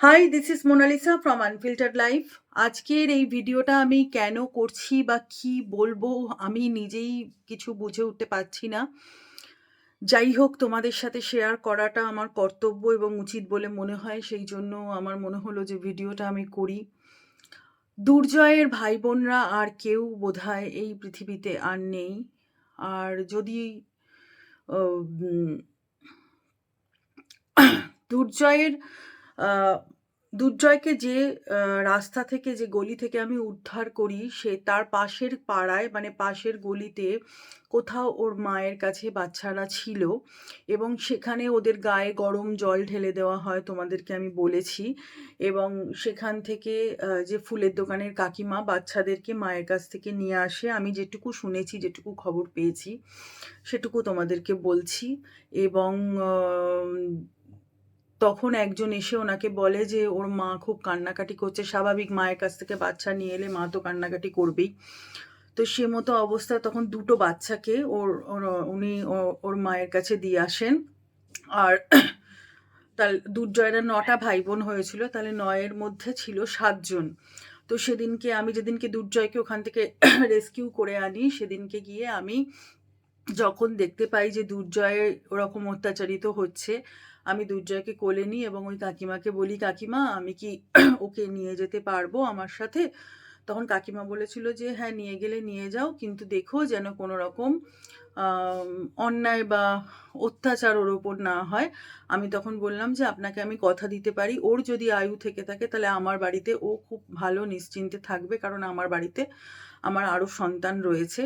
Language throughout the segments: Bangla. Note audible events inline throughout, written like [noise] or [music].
Hi this is Monalisa from unfiltered life আজকের এই ভিডিওটা আমি কেন করছি বা কি বলব আমি নিজেই কিছু বুঝে উঠতে পারছি না। যাই হোক, তোমাদের সাথে শেয়ার করাটা আমার কর্তব্য এবং উচিত বলে মনে হয়, সেই জন্য আমার মনে হলো যে ভিডিওটা আমি করি। দুর্জয়ের ভাই বোনরা আর কেউ বোধহয় এই পৃথিবীতে আর নেই। আর যদি দুর্জয়ের দুর্জয়কে যে রাস্তা থেকে যে গলি থেকে আমি উদ্ধার করি, সে তার পাশের পাড়ায় মানে পাশের গলিতে কোথাও ওর মায়ের কাছে বাচ্চারা ছিল এবং সেখানে ওদের গায়ে গরম জল ঢেলে দেওয়া হয় তোমাদেরকে আমি বলেছি এবং সেখান থেকে যে ফুলের দোকানের কাকিমা বাচ্চাদেরকে মায়ের কাছ থেকে নিয়ে আসে। আমি যেটুকু শুনেছি, যেটুকু খবর পেয়েছি, সেটুকু তোমাদেরকে বলছি এবং তখন একজন এসে ওনাকে বলে যে, ওর মা খুব কান্নাকাটি করছে, স্বাভাবিক মায়ের কাছ থেকে বাচ্চা নিয়ে এলে মা তো কান্নাকাটি করবেই। তো সে মতো অবস্থায় তখন দুটো বাচ্চাকে ওর উনি ওর মায়ের কাছে দিয়ে আসেন। আর তার দুর্জয়ের নটা ভাই বোন হয়েছিল, তাহলে নয়ের মধ্যে ছিল সাতজন। তো সেদিনকে আমি যেদিনকে দুর্জয়কে ওখান থেকে রেস্কিউ করে আনি, সেদিনকে গিয়ে আমি যখন দেখতে পাই যে দুর্জয় ওরকম অত্যাচারিত হচ্ছে আমি দুর্জয়কে কোলে নিই এবং ওই কাকিমাকে বলি, কাকিমা, আমি কি [clears throat] ওকে নিয়ে যেতে পারব আমার সাথে? তখন কাকিমা বলেছিল যে হ্যাঁ নিয়ে গেলে নিয়ে যাও, কিন্তু দেখো যেন কোনো রকম অন্যায় বা অত্যাচার ওর ওপর না হয়। আমি তখন বললাম যে, আপনাকে আমি কথা দিতে পারি। ওর যদি আয়ু থেকে থাকে, তাহলে আমার বাড়িতে ও খুব ভালো নিশ্চিন্তে থাকবে, কারণ আমার বাড়িতে আমার আরও সন্তান রয়েছে।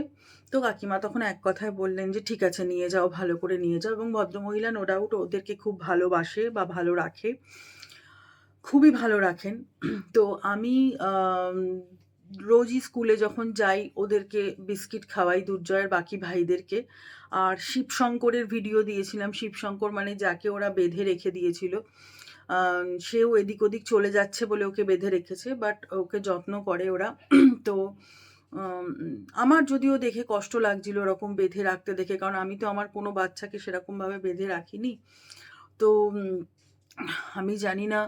তো কাকিমা তখন এক কথায় বললেন যে, ঠিক আছে, নিয়ে যাও, ভালো করে নিয়ে যাও। এবং ভদ্রমহিলা নো ডাউট ওদেরকে খুব ভালোবাসে বা ভালো রাখে, খুবই ভালো রাখেন। তো আমি রোজই স্কুলে যখন যাই, ওদেরকে বিস্কিট খাওয়াই দুর্জয়ের বাকি ভাইদেরকে। আর শিবশঙ্করের ভিডিও দিয়েছিলাম। শিবশঙ্কর মানে যাকে ওরা বেঁধে রেখে দিয়েছিল। সেও এদিক ওদিক চলে যাচ্ছে বলে ওকে বেঁধে রেখেছে বাট ওকে যত্ন করে ওরা। তো আমার যদিও দেখে কষ্ট লাগছিল ওরকম বেঁধে রাখতে দেখে, কারণ আমি তো আমার কোনো বাচ্চাকে সেরকমভাবে বেঁধে রাখিনি। তো আমি জানি না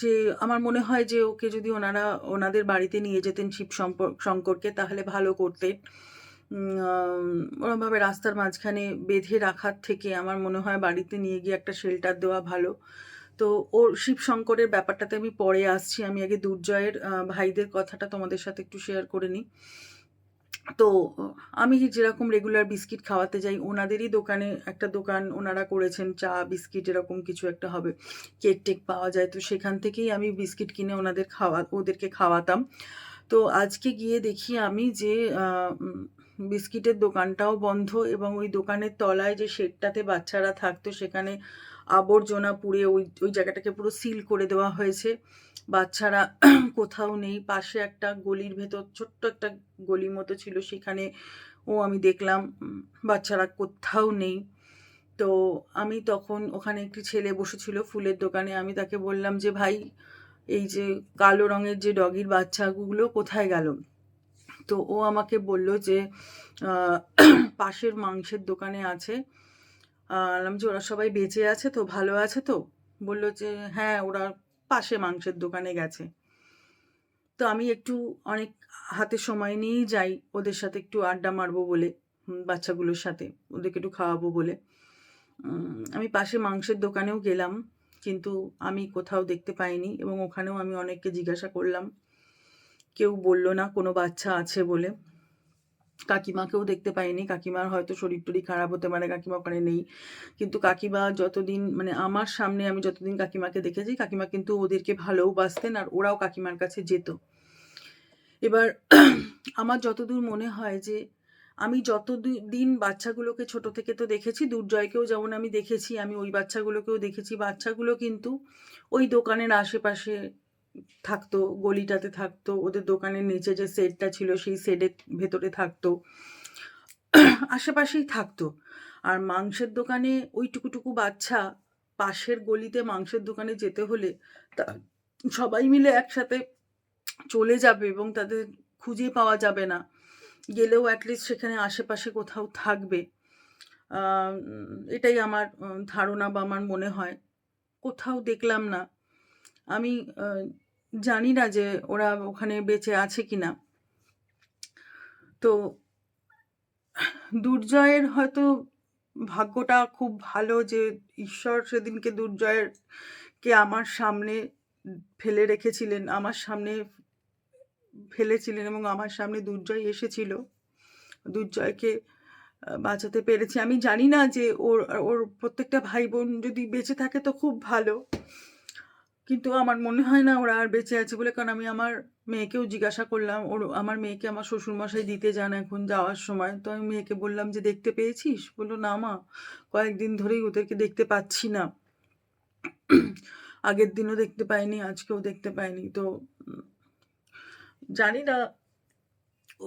যে আমার মনে হয় যে ওকে যদি ওনারা, ওনাদের বাড়িতে নিয়ে যেতেন শিব সম্পর্ক শঙ্করকে, তাহলে ভালো করতেন। ওরমভাবে রাস্তার মাঝখানে বেঁধে রাখার থেকে আমার মনে হয় বাড়িতে নিয়ে গিয়ে একটা শেল্টার দেওয়া ভালো। তো ওর শিব শঙ্করের ব্যাপারটাতে আমি পরে আসছি। আমি আগে দুর্জয়ের ভাইদের কথাটা তোমাদের সাথে একটু শেয়ার করে নিই। তো, আমি যেরকম রেগুলার বিস্কিট খাওয়াতে যাই, ওনাদেরই দোকানে একটা দোকান ওনারা করেছেন, চা বিস্কিট এরকম কিছু একটা হবে। কেক টেক পাওয়া যায়, তো সেখান থেকেই আমি বিস্কিট কিনে ওনাদের খাওয়া, ওদেরকে খাওয়াতাম। তো আজকে গিয়ে দেখি আমি যে বিস্কিটের দোকানটাও বন্ধ এবং ওই দোকানের তলায় যে শেডটাতে বাচ্চারা থাকতো, সেখানে আবর্জনা পুড়ে ওই ওই জায়গাটাকে পুরো সিল করে দেওয়া হয়েছে। বাচ্চারা কোথাও নেই। পাশে একটা গলির ভেতর ছোট্ট একটা গলি মতো ছিল, সেখানে ও আমি দেখলাম বাচ্চারা কোথাও নেই। তো আমি তখন ওখানে একটি ছেলে বসেছিল ফুলের দোকানে। আমি তাকে বললাম যে, ভাই, এই যে কালো রঙের যে ডগির বাচ্চাগুলো কোথায় গেল? তো ও আমাকে বলল যে [clears throat] পাশের মাংসের দোকানে আছে। বললাম যে ওরা সবাই বেঁচে আছে তো, ভালো আছে তো? বলল যে হ্যাঁ ওরা পাশে মাংসের দোকানে গেছে। তো আমি একটু অনেক হাতে সময় নিয়েই যাই ওদের সাথে একটু আড্ডা মারবো বলে বাচ্চাগুলোর সাথে, ওদেরকে একটু খাওয়াবো বলে। আমি পাশে মাংসের দোকানেও গেলাম, কিন্তু আমি কোথাও দেখতে পাইনি এবং ওখানেও আমি অনেককে জিজ্ঞাসা করলাম। কেউ বলল না, কোনো বাচ্চা আছে? বলে। কাকিমাকেও দেখতে পাইনি। কাকিমার হয়তো শরীর টরীর খারাপ হতে পারে, কাকিমা ওখানে নেই। কিন্তু কাকিমা যতদিন মানে আমার সামনে আমি যতদিন কাকিমাকে দেখেছি, কাকিমা কিন্তু ওদেরকে ভালোও ভালোবাসতেন আর ওরাও কাকিমার কাছে যেত। এবার [clears throat] আমার যতদূর মনে হয় যে, আমি যত দিন বাচ্চাগুলোকে ছোট থেকে তো দেখেছি, দুর্জয়কেও যেমন আমি দেখেছি, আমি ওই বাচ্চাগুলোকেও দেখেছি, বাচ্চাগুলো কিন্তু ওই দোকানের আশেপাশে থাকতো, গলিটাতে থাকতো, ওদের দোকানের নিচে যে সেটটা ছিল সেই সেটের ভেতরে থাকতো। আশেপাশেই থাকতো। আর মাংসের দোকানে ওই টুকুটুকু বাচ্চা, পাশের গলিতে মাংসের দোকানে যেতে হলে তা সবাই মিলে একসাথে চলে যাবে এবং তাদের খুঁজে পাওয়া যাবে না। গেলেও অ্যাটলিস্ট সেখানে আশেপাশে কোথাও থাকবে। এটাই আমার ধারণা বা আমার মনে হয়। কোথাও দেখলাম না। আমি জানি না যে ওরা ওখানে বেঁচে আছে কিনা। তো দুর্জয়ের হয়তো ভাগ্যটা খুব ভালো যে ঈশ্বর সেদিনকে দুর্জয়ের কে আমার সামনে ফেলে রেখেছিলেন, আমার সামনে ফেলেছিলেন এবং আমার সামনে দুর্জয় এসেছিল। দুর্জয়কে বাঁচাতে পেরেছি। আমি জানি না যে ওর ওর প্রত্যেকটা ভাই বোন যদি বেঁচে থাকে তো খুব ভালো। কিন্তু আমার মনে হয় না ওরা আর বেঁচে আছে বলে, কারণ আমি আমার মেয়েকেও জিজ্ঞাসা করলাম, ওর, আমার মেয়েকে আমার শ্বশুরমশাই দিতে যান এখন যাওয়ার সময়। তো আমি মেয়েকে বললাম যে, দেখতে পেয়েছিস? বলল, না মা, কয়েকদিন ধরেই ওদেরকে দেখতে পাচ্ছি না। আগের দিনও দেখতে পাইনি, আজকেও দেখতে পাইনি। তো জানি না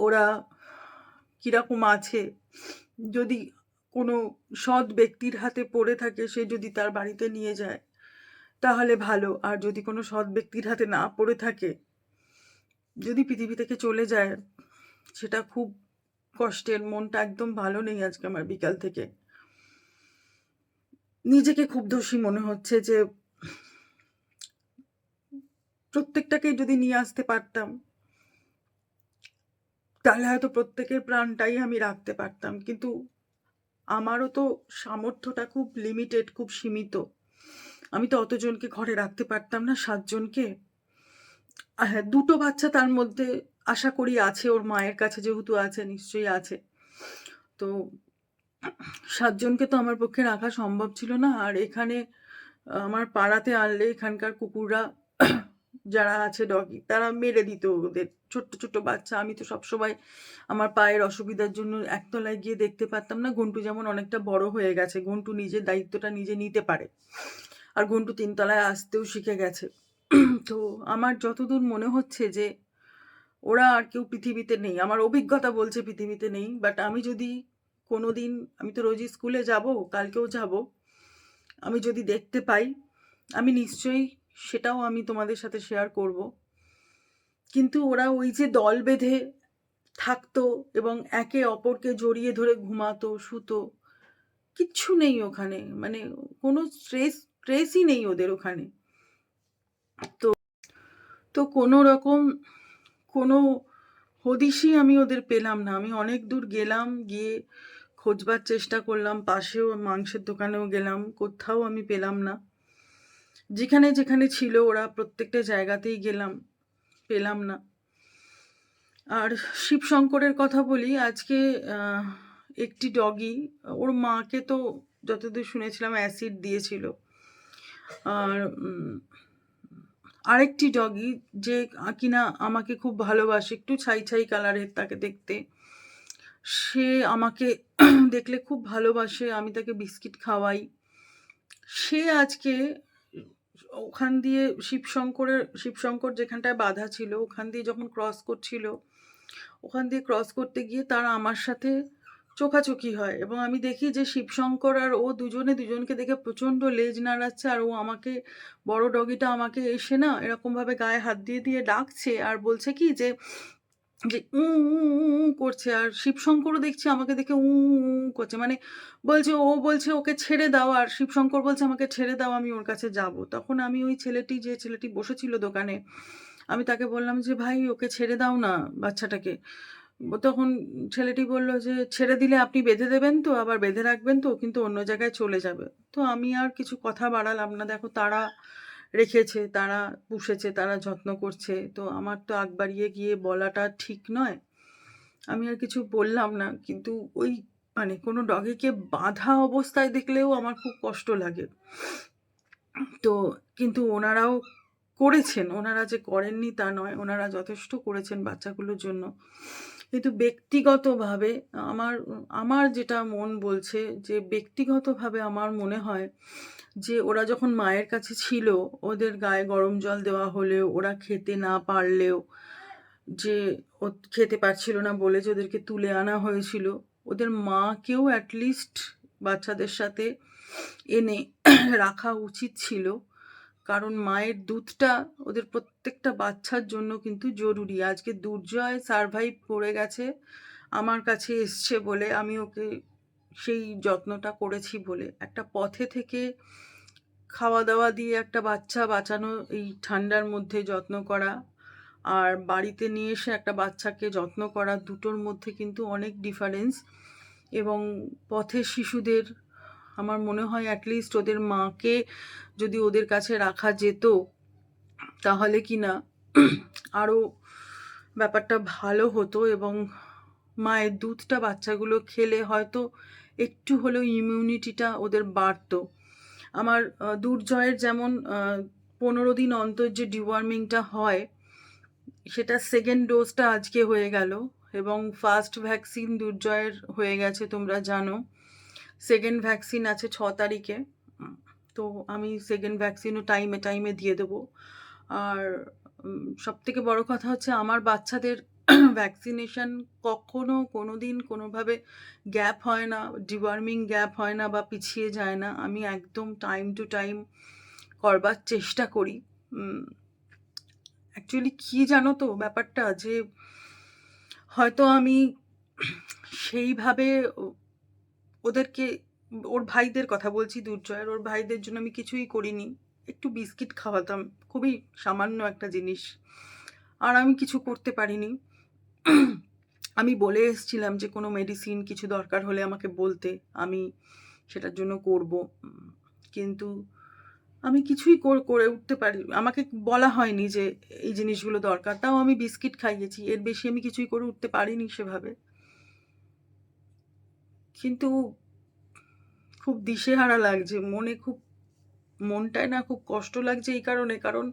ওরা কীরকম আছে। যদি কোনো সৎ ব্যক্তির হাতে পড়ে থাকে, সে যদি তার বাড়িতে নিয়ে যায় তাহলে ভালো। আর যদি কোনো সৎ ব্যক্তির হাতে না পড়ে থাকে, যদি পৃথিবী থেকে চলে যায়, সেটা খুব কষ্টের। মনটা একদম ভালো নেই আজকে আমার বিকাল থেকে। নিজেকে খুব দোষী মনে হচ্ছে যে প্রত্যেকটাকে যদি নিয়ে আসতে পারতাম, তাহলে হয়তো প্রত্যেকের প্রাণটাই আমি রাখতে পারতাম। কিন্তু আমারও তো সামর্থ্যটা খুব লিমিটেড খুব সীমিত। আমি তো অতজনকে ঘরে রাখতে পারতাম না, সাতজনকে। হ্যাঁ দুটো বাচ্চা তার মধ্যে আশা করি আছে, ওর মায়ের কাছে যেহেতু আছে, নিশ্চয়ই আছে। তো সাতজনকে তো আমার পক্ষে রাখা সম্ভব ছিল না। আর এখানে আমার পাড়াতে আনলে এখানকার কুকুররা যারা আছে ডগি তারা মেরে দিত ওদের। ছোট্ট ছোট্ট বাচ্চা। আমি তো সবসময় আমার পায়ের অসুবিধার জন্য একতলায় গিয়ে দেখতে পারতাম না। ঘন্টু যেমন অনেকটা বড় হয়ে গেছে ঘন্টু নিজের দায়িত্বটা নিজে নিতে পারে। আর ঘন্টু তিনতলায় আসতেও শিখে গেছে। তো আমার যতদূর মনে হচ্ছে যে ওরা আর কেউ পৃথিবীতে নেই। আমার অভিজ্ঞতা বলছে পৃথিবীতে নেই বাট আমি যদি কোনো দিন আমি তো রোজই স্কুলে যাব, কালকেও যাব, আমি যদি দেখতে পাই, আমি নিশ্চয়ই সেটাও আমি তোমাদের সাথে শেয়ার করব। কিন্তু ওরা ওই যে দল বেঁধে থাকতো এবং একে অপরকে জড়িয়ে ধরে ঘুমাতো, শুতো, কিচ্ছু নেই ওখানে। মানে কোনো স্ট্রেস স্ট্রেসই নেই ওদের ওখানে। তো তো কোনো রকম, কোনো হদিশই আমি ওদের পেলাম না। আমি অনেক দূর গেলাম, গিয়ে খোঁজবার চেষ্টা করলাম, পাশেও মাংসের দোকানেও গেলাম, কোথাও আমি পেলাম না। যেখানে যেখানে ছিল ওরা প্রত্যেকটা জায়গাতেই গেলাম, পেলাম না। আর শিবশঙ্করের কথা বলি, আজকে একটি ডগি ওর মাকে তো যতদূর শুনেছিলাম অ্যাসিড দিয়েছিল। আর আরেকটি ডগি যে কিনা আমাকে খুব ভালোবাসে, একটু ছাই ছাই কালারের তাকে দেখতে, সে আমাকে [clears throat] দেখলে খুব ভালোবাসে, আমি তাকে বিস্কিট খাওয়াই। সে আজকে ওখান দিয়ে শিবশঙ্করের, শিবশঙ্কর যেখানটায় বাধা ছিল, ওখান দিয়ে যখন ক্রস করছিল, ওখান দিয়ে ক্রস করতে গিয়ে তারা আমার সাথে চোখাচোখি হয় এবং আমি দেখি যে শিবশঙ্কর আর ও দুজনে দুজনকে দেখে প্রচণ্ড লেজ নাড়াচ্ছে আর ও আমাকে, বড় ডগিটা আমাকে এসে না এরকমভাবে গায়ে হাত দিয়ে দিয়ে ডাকছে আর বলছে কি যে যে উ করছে আর শিবশঙ্করও দেখছি আমাকে দেখে উ করছে। মানে বলছে, ও বলছে ওকে ছেড়ে দাও আর শিবশঙ্কর বলছে আমাকে ছেড়ে দাও, আমি ওর কাছে যাব। তখন আমি ওই ছেলেটি, যে ছেলেটি বসেছিল দোকানে, আমি তাকে বললাম যে, ভাই, ওকে ছেড়ে দাও না বাচ্চাটাকে। তখন ছেলেটি বলল যে, ছেড়ে দিলে আপনি বেঁধে দেবেন তো, আবার বেঁধে রাখবেন তো, কিন্তু অন্য জায়গায় চলে যাবে। তো আমি আর কিছু কথা বাড়ালাম না। দেখো, তারা রেখেছে, তারা পুষেছে, তারা যত্ন করছে। তো আমার তো আগ বাড়িয়ে গিয়ে বলাটা ঠিক নয়। আমি আর কিছু বললাম না, কিন্তু ওই মানে কোনো ডগিকে বাঁধা অবস্থায় দেখলেও আমার খুব কষ্ট লাগে। তো কিন্তু ওনারাও করেছেন। ওনারা যে করেননি তা নয়, ওনারা যথেষ্ট করেছেন বাচ্চাগুলোর জন্য। কিন্তু ব্যক্তিগতভাবে আমার আমার যেটা মন বলছে যে ব্যক্তিগতভাবে আমার মনে হয় যে ওরা যখন মায়ের কাছে ছিল, ওদের গায়ে গরম জল দেওয়া হলেও, ওরা খেতে না পারলেও, যে ও খেতে পারছিল না বলে যে ওদেরকে তুলে আনা হয়েছিল, ওদের মাকেও অ্যাটলিস্ট বাচ্চাদের সাথে এনে রাখা উচিত ছিল। কারণ মায়ের দুধটা ওদের প্রত্যেকটা বাচ্চার জন্য কিন্তু জরুরি। আজকে দুর্জয় সারভাইভ করে গেছে, আমার কাছে এসছে বলে আমি ওকে সেই যত্নটা করেছি বলে। একটা পথে থেকে খাওয়া-দাওয়া দিয়ে একটা বাচ্চা বাঁচানো, এই ঠান্ডার মধ্যে যত্ন করা আর বাড়িতে নিয়ে এসে একটা বাচ্চাকে যত্ন করা, দুটোর মধ্যে কিন্তু অনেক ডিফারেন্স এবং পথে শিশুদের আমার মনে হয় অ্যাটলিস্ট ওদের মাকে যদি ওদের কাছে রাখা যেত, তাহলে কি না [clears throat] আরও ব্যাপারটা ভালো হতো এবং মায়ের দুধটা বাচ্চাগুলো খেলে হয়তো একটু হলেও ইমিউনিটিটা ওদের বাড়তো। আমার দুর্জয়ের যেমন পনেরো দিন অন্তর যে ডিওয়ার্মিংটা হয়, সেটা সেকেন্ড ডোজটা আজকে হয়ে গেল এবং ফার্স্ট ভ্যাকসিন দুর্জয়ের হয়ে গেছে, তোমরা জানো। সেকেন্ড ভ্যাকসিন আছে ছ তারিখে। তো আমি সেকেন্ড ভ্যাকসিনও টাইমে টাইমে দিয়ে দেবো। আর সব থেকে বড় কথা হচ্ছে আমার বাচ্চাদের [clears throat] ভ্যাকসিনেশন কখনো কোনো দিন কোনোভাবে গ্যাপ হয় না ডিওয়ার্মিং গ্যাপ হয় না বা পিছিয়ে যায় না। আমি একদম টাইম টু টাইম করবার চেষ্টা করি। অ্যাকচুয়ালি কী জানো তো ব্যাপারটা যে, হয়তো আমি [clears throat] সেইভাবে ওদেরকে ওর ভাইদের কথা বলছি দুর্জয়ের ওর ভাইদের জন্য আমি কিছুই করিনি। একটু বিস্কিট খাওয়াতাম, খুবই সামান্য একটা জিনিস। আর আমি কিছু করতে পারিনি। আমি বলে এসেছিলাম যে কোনো মেডিসিন কিছু দরকার হলে আমাকে বলতে, আমি সেটার জন্য করব। কিন্তু আমি কিছুই কর- উঠতে পারি, আমাকে বলা হয়নি যে এই জিনিসগুলো দরকার। তাও আমি বিস্কিট খাইয়েছি, এর বেশি আমি কিছুই করে উঠতে পারিনি সেভাবে। কিন্তু খুব দিশেহারা লাগছে। মনে খুব, মনটায় না খুব কষ্ট লাগছে এই কারণে। কারণ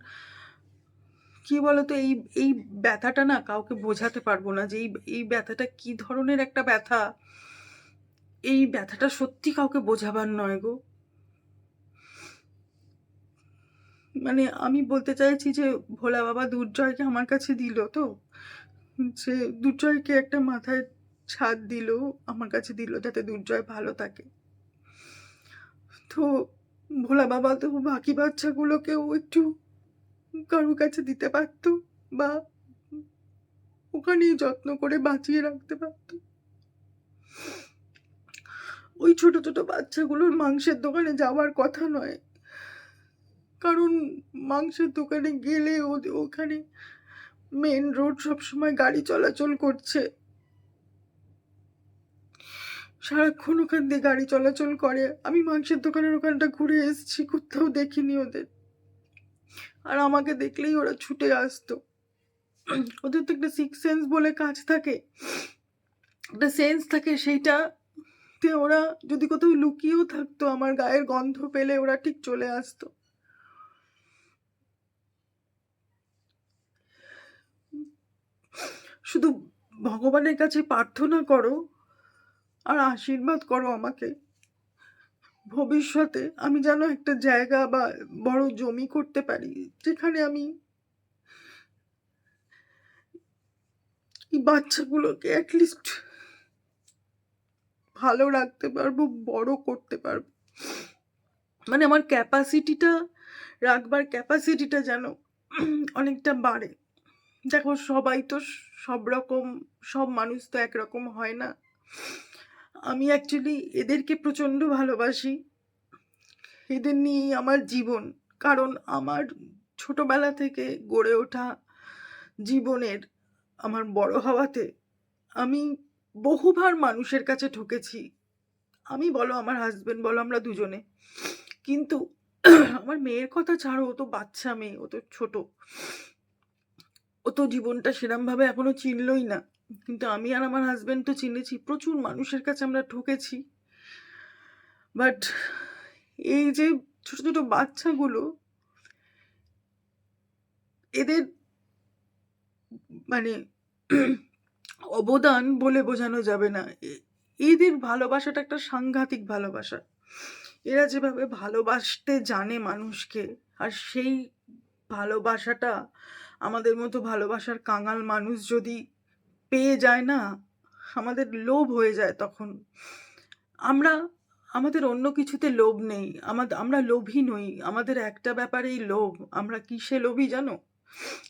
কি বলতো, এই এই ব্যথাটা না কাউকে বোঝাতে পারব না যে এই এই ব্যথাটা কি ধরনের একটা ব্যথা? এই ব্যথাটা সত্যি কাউকে বোঝাবার নয় গো। মানে আমি বলতে চাইছি যে ভোলা বাবা দুর্জয়কে আমার কাছে দিল তো। যে দুর্জয়কে একটা মাথায় ছাদ দিল, আমার কাছে দিল যাতে দুর্জয় ভালো থাকে। তো ভোলা বাবা তো বাকি বাচ্চাগুলোকেও একটু কারোর কাছে দিতে পারতো বা ওখানেই যত্ন করে বাঁচিয়ে রাখতে পারতো। ওই ছোট ছোট বাচ্চাগুলোর মাংসের দোকানে যাওয়ার কথা নয়। কারণ মাংসের দোকানে গেলে ওখানে মেন রোড সবসময় গাড়ি চলাচল করছে। সারাক্ষণ ওখান দিয়ে গাড়ি চলাচল করে। আমি মাংসের দোকানের ওখানটা ঘুরে এসেছি, কোথাও দেখিনি ওদের। আর আমাকে দেখলেই ওরা ছুটে আসতো। ওদের তো একটা সিক্স সেন্স বলে কাজ থাকে। একটা সেন্স থাকে সেইটা ওরা যদি কোথাও লুকিয়েও থাকতো, আমার গায়ের গন্ধ পেলে ওরা ঠিক চলে আসতো। শুধু ভগবানের কাছে প্রার্থনা করো আর আশীর্বাদ করো আমাকে। ভবিষ্যতে আমি যেন একটা জায়গা বা বড় জমি করতে পারি, যেখানে আমি বাচ্চাগুলোকে অ্যাটলিস্ট ভালো রাখতে পারব, বড় করতে পারব। মানে আমার ক্যাপাসিটিটা রাখবার ক্যাপাসিটিটা যেন অনেকটা বাড়ে। দেখো, সবাই তো সব রকম, সব মানুষ তো একরকম হয় না। আমি অ্যাকচুয়ালি এদেরকে প্রচণ্ড ভালোবাসি। এদের নিয়েই আমার জীবন। কারণ আমার ছোটবেলা থেকে গড়ে ওঠা জীবনের আমার বড় হওয়াতে আমি বহুবার মানুষের কাছে ঠকেছি আমি বলো আমার হাজব্যান্ড বলো আমরা দুজনে। কিন্তু আমার মেয়ের কথা ছাড়ো, ও তো বাচ্চা মেয়ে, ও তো ছোট। ও তো জীবনটা সেরমভাবে এখনও চিনলই না। কিন্তু আমি আর আমার হাজব্যান্ড তো চিনেছি, প্রচুর মানুষের কাছে আমরা ঠকেছি বাট এই যে ছোট ছোট বাচ্চাগুলো, এদের মানে [clears throat] অবদান বলে বোঝানো যাবে না। এদের ভালোবাসাটা একটা সাংঘাতিক ভালোবাসা। এরা যেভাবে ভালোবাসতে জানে মানুষকে, আর সেই ভালোবাসাটা আমাদের মতো ভালোবাসার কাঙাল মানুষ যদি পেয়ে যায় না, আমাদের লোভ হয়ে যায় তখন। আমরা, আমাদের অন্য কিছুতে লোভ নেই আমাদের আমরা লোভী নই, আমাদের একটা ব্যাপারেই লোভ। আমরা কিসে লোভী জানো?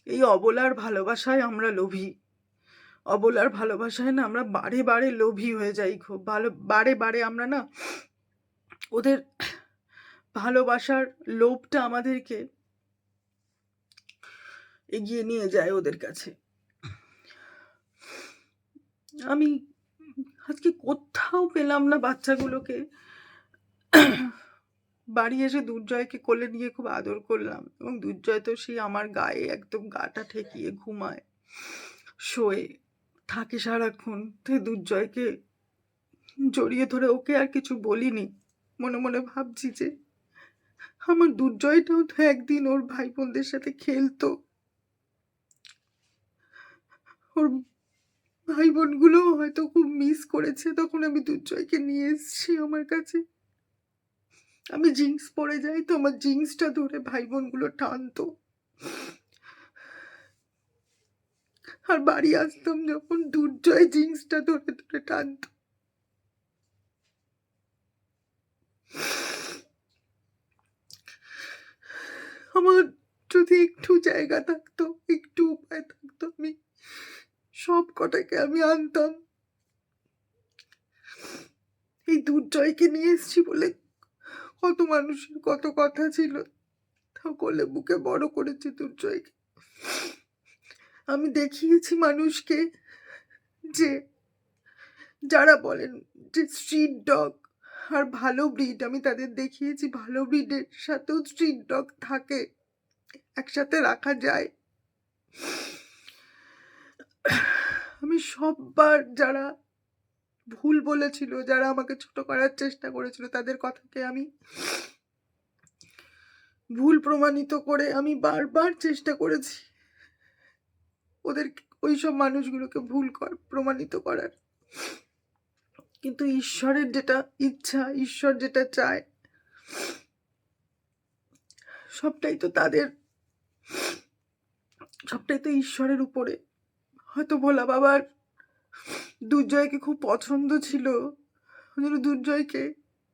এই অবলার ভালোবাসায় আমরা লোভী। অবলার ভালোবাসায় না আমরা বারে বারে লোভী হয়ে যাই খুব ভালো, বারে বারে আমরা না ওদের ভালোবাসার লোভটা আমাদেরকে এগিয়ে নিয়ে যায় ওদের কাছে। আমি আজকে কোথাও পেলাম না বাচ্চাগুলোকে। বাড়ি এসে দুর্জয়কে কোলে নিয়ে খুব আদর করলাম এবং দুর্জয় তো সেই আমার গায়ে একদম গাটা ঠেকিয়ে ঘুমায়, শোয়ে, থাকে সারাক্ষণ। তাই দুর্জয়কে জড়িয়ে ধরে ওকে আর কিছু বলিনি। মনে মনে ভাবছি যে আমার দুর্জয়টাও তো একদিন ওর ভাই বোনদের সাথে খেলতো। ওর ভাই বোনগুলো হয়তো খুব মিস করেছে, তখন আমি দুর্জয়কে নিয়ে এসেছি আমার কাছে। আমি জিন্স পরে যাই তো, আমার জিন্সটা ধরে ভাই বোনগুলো টানতো। আর বাড়ি আসতাম যখন দুর্জয় জিন্সটা ধরে ধরে টানতো। আমার যদি একটু জায়গা থাকতো, একটু উপায় থাকতো, আমি সব কটাকে আমি আনতাম। এই দুর্জয়কে নিয়ে এসেছি বলে কত মানুষের কত কথা ছিল। তাও কোলে বুকে বড় করেছে দুর্জয়কে। আমি দেখিয়েছি মানুষকে যে যারা বলেন যে স্ট্রিট ডগ আর ভালো ব্রিড আমি তাদের দেখিয়েছি ভালো ব্রিডের সাথেও স্ট্রিট ডগ থাকে, একসাথে রাখা যায়। আমি সববার যারা ভুল বলেছিল, যারা আমাকে ছোট করার চেষ্টা করেছিল, তাদের কথাকে আমি ভুল প্রমাণিত করে আমি বারবার চেষ্টা করেছি ওদের ওই সব মানুষগুলোকে ভুল কর, প্রমাণিত করার। কিন্তু ঈশ্বরের যেটা ইচ্ছা, ঈশ্বর যেটা চায়, সবটাই তো তাদের, সবটাই তো ঈশ্বরের উপরে। হয়তো ভোলা বাবার দুর্জয়কে খুব পছন্দ ছিল। দুর্জয়কে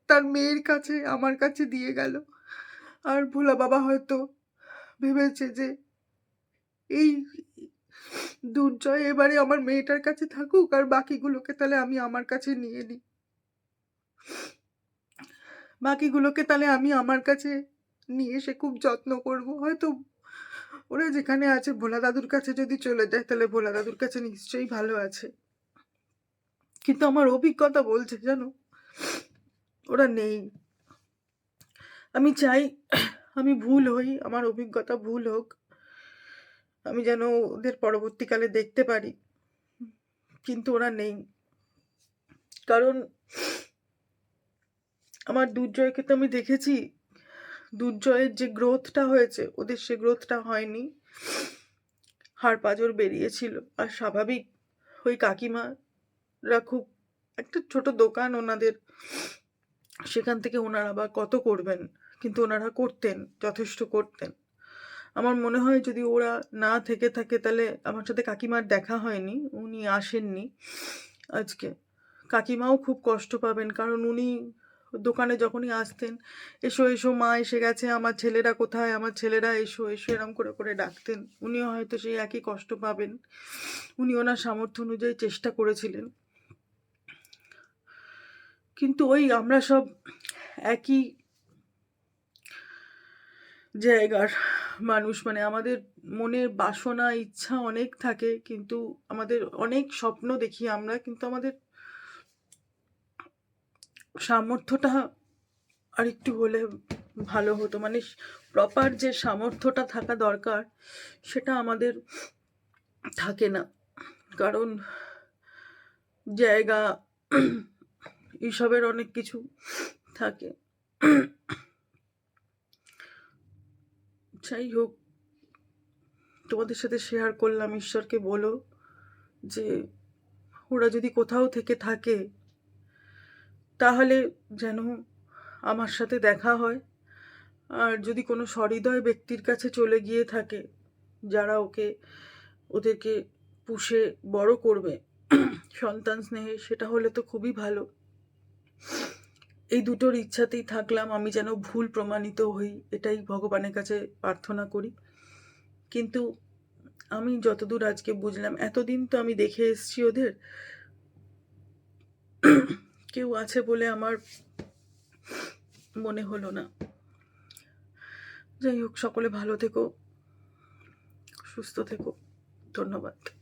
তার মেয়ের কাছে, আমার কাছে দিয়ে গেল। আর ভোলা বাবা হয়তো ভেবেছে যে এই দুর্জয় এবারে আমার মেয়েটার কাছে থাকুক আর বাকিগুলোকে তাহলে আমি আমার কাছে নিয়ে নিই। বাকিগুলোকে তাহলে আমি আমার কাছে নিয়ে এসে খুব যত্ন করব। হয়তো ওরা যেখানে আছে ভোলা দাদুর কাছে যদি চলে যায়, তাহলে ভোলা দাদুর কাছে নিশ্চয়ই ভালো আছে। কিন্তু আমার অভিজ্ঞতা বলছে, জানো, ওরা নেই। আমি চাই, আমি ভুল হই, আমার অভিজ্ঞতা ভুল হোক। আমি যেন ওদের পরবর্তীকালে দেখতে পারি। কিন্তু ওরা নেই। কারণ আমার দুর্জয়কে তো আমি দেখেছি। দুর্জয়ের যে গ্রোথটা হয়েছে, ওদের সে গ্রোথটা হয়নি। হাড় পাঁজর বেরিয়েছিল। আর স্বাভাবিক ওই কাকিমারা খুব একটা ছোট দোকান ওনাদের। সেখান থেকে ওনারা আবার কত করবেন? কিন্তু ওনারা করতেন, যথেষ্ট করতেন। আমার মনে হয় যদি ওরা না থেকে থাকে, তাহলে আমার সাথে কাকিমার দেখা হয়নি, উনি আসেননি আজকে। কাকিমাও খুব কষ্ট পাবেন, কারণ উনি দোকানে যখনই আসতেন, এসো এসো, মা এসে গেছে, আমার ছেলেরা কোথায়? আমার ছেলেরা এসো এসো, এরম করে করে ডাকতেন। উনিও হয়তো সেই একই কষ্ট পাবেন। উনি ওনার সামর্থ্য অনুযায়ী চেষ্টা করেছিলেন। কিন্তু ওই আমরা সব একই জায়গার মানুষ। মানে আমাদের মনের বাসনা, ইচ্ছা অনেক থাকে, কিন্তু আমাদের অনেক স্বপ্ন দেখি আমরা, কিন্তু আমাদের সামর্থ্যটা আর একটু হলে ভালো হতো। মানে প্রপার যে সামর্থ্যটা থাকা দরকার, সেটা আমাদের থাকে না। কারণ জায়গা এইসবের অনেক কিছু থাকে। যাই হোক, তোমাদের সাথে শেয়ার করলাম, ঈশ্বরকে বলো যে ওরা যদি কোথাও থেকে থাকে তাহলে যেন আমার সাথে দেখা হয়। আর যদি কোনো সহৃদয় ব্যক্তির কাছে চলে গিয়ে থাকে, যারা ওকে, ওদেরকে পুষে বড় করবে, সন্তান স্নেহে, সেটা হলে তো খুবই ভালো। এই দুটোর ইচ্ছাতেই থাকলাম আমি যেন ভুল প্রমাণিত হই, এটাই ভগবানের কাছে প্রার্থনা করি। কিন্তু আমি যতদূর আজকে বুঝলাম, এতদিন তো আমি দেখে এসছি ওদের। কেউ আছে বলে আমার মনে হলো না। যাই হোক, সকলে ভালো থেকো, সুস্থ থেকো। ধন্যবাদ।